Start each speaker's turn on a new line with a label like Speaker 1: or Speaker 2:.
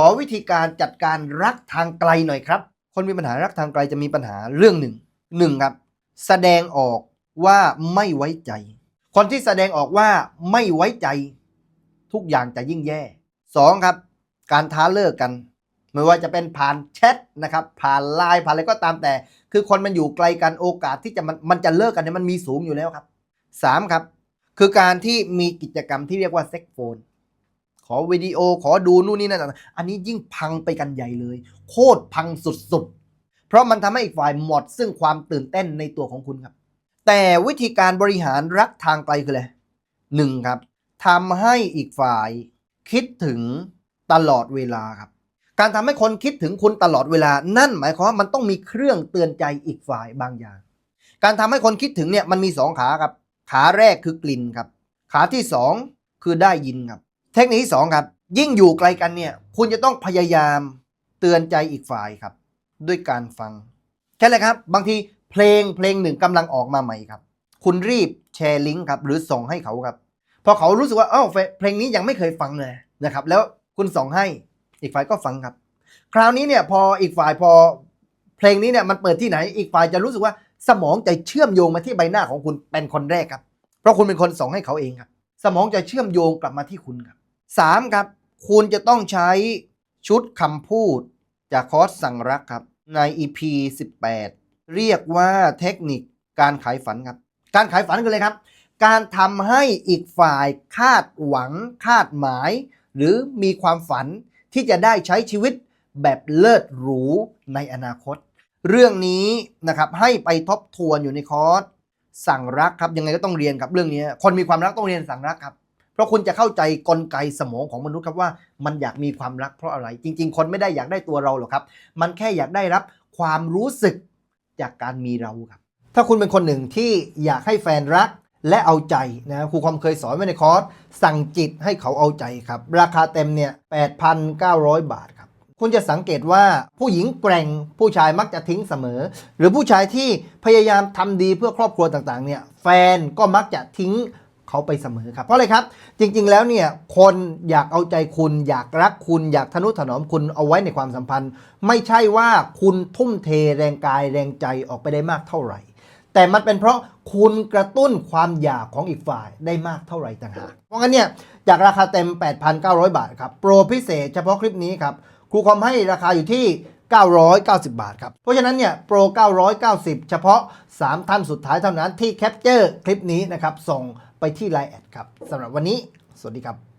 Speaker 1: อวิธีการจัดการรักทางไกลหน่อยครับ คนมีปัญหารักทางไกลจะมีปัญหาเรื่องหนึ่งหนึ่งครับ แสดงออกว่าไม่ไว้ใจ คนที่แสดงออกว่าไม่ไว้ใจ ทุกอย่างจะยิ่งแย่สองครับ การท้าเลิกกัน ไม่ว่าจะเป็นผ่านแชทนะครับ ผ่านไลน์ผ่านอะไรก็ตามแต่ คือคนมันอยู่ไกลกันโอกาสที่จะมันมันจะเลิกกันเนี่ยมันมีสูงอยู่แล้วครับสามครับ คือการที่มีกิจกรรมที่เรียกว่าเซ็กโฟน ขอวิดีโอขอดูนู่นนี่นั่นอันนี้ยิ่งพังไปกันใหญ่เลย โคตรพังสุดๆ เพราะมันทำให้อีกฝ่ายหมดซึ่งความตื่นเต้นในตัวของคุณครับ แต่วิธีการบริหารรักทางไกลคืออะไรหนึ่งครับทำให้อีกฝ่ายคิดถึงตลอดเวลาครับ การทำให้คนคิดถึงคุณตลอดเวลา นั่นหมายความว่ามันต้องมีเครื่องเตือนใจอีกฝ่ายบางอย่าง การทำให้คนคิดถึงเนี่ยมันมีสองขาครับ ขาแรกคือกลิ่นครับ ขาที่สองคือได้ยินครับ เทคนิคที่สองครับ ยิ่งอยู่ไกลกันเนี่ย คุณจะต้องพยายามเตือนใจอีกฝ่ายครับ ด้วยการฟังแค่เลยครับ บางทีเพลงเพลงหนึ่งกำลังออกมาใหม่ครับ คุณรีบแชร์ลิงก์ครับ หรือส่งให้เขาครับ พอเขารู้สึกว่าเอ้าเพลงนี้ยังไม่เคยฟังเลยนะครับ แล้วคุณส่งให้อีกฝ่ายก็ฟังครับ คราวนี้เนี่ยพออีกฝ่ายพอเพลงนี้เนี่ยมันเปิดที่ไหน อีกฝ่ายจะรู้สึกว่าสมองจะเชื่อมโยงมาที่ใบหน้าของคุณเป็นคนแรกครับ เพราะคุณเป็นคนส่งให้เขาเองครับ สมองจะเชื่อมโยงกลับมาที่คุณครับ สามครับคุณจะต้องใช้ชุดคำพูด จากคอร์สสั่งรักครับ ใน EP 18 เรียกว่าเทคนิคการขายฝันครับ การขายฝันคืออะไรครับ การทำให้อีกฝ่ายคาดหวังคาดหมาย หรือมีความฝันที่จะได้ใช้ชีวิตแบบเลิศหรูในอนาคต เรื่องนี้นะครับให้ไปทบทวนอยู่ในคอร์สสั่งรักครับยังไงก็ต้องเรียนครับเรื่องนี้คนมีความรักต้องเรียนสั่งรักครับ เพราะคุณจะเข้าใจกลไกสมองของมนุษย์ครับว่ามันอยากมีความรักเพราะอะไร จริง ๆ คนไม่ได้อยากได้ตัวเราหรอกครับ มันแค่อยากได้รับความรู้สึกจากการมีเราครับ ถ้าคุณเป็นคนหนึ่งที่อยากให้แฟนรักและเอาใจนะครูความเคยสอนไว้ในคอร์สสั่งจิตให้เขาเอาใจครับ ราคาเต็มเนี่ย8,900 บาทครับ คุณจะสังเกตว่าผู้หญิงแกร่งผู้ชายมักจะทิ้งเสมอ หรือผู้ชายที่พยายามทำดีเพื่อครอบครัวต่างๆเนี่ยแฟนก็มักจะทิ้ง เขาไปเสมอครับเพราะอะไรครับ จริง ๆ แล้วเนี่ยคนอยากเอาใจคุณ อยากรักคุณ อยากทนุถนอมคุณเอาไว้ในความสัมพันธ์ ไม่ใช่ว่าคุณทุ่มเทแรงกายแรงใจออกไปได้มากเท่าไหร่ แต่มันเป็นเพราะคุณกระตุ้นความอยากของอีกฝ่ายได้มากเท่าไหร่ต่างหากเพราะงั้นเนี่ยจากราคาเต็ม 8,900 บาทครับโปรพิเศษเฉพาะคลิปนี้ครับครูคอมให้ราคาอยู่ที่990 บาทครับ เพราะฉะนั้นเนี่ยโปร 990 เฉพาะ 3 ท่านสุดท้ายเท่านั้นที่แคปเจอร์คลิปนี้นะครับ ส่ง ไปที่ Line แอดครับสำหรับวันนี้ สวัสดีครับ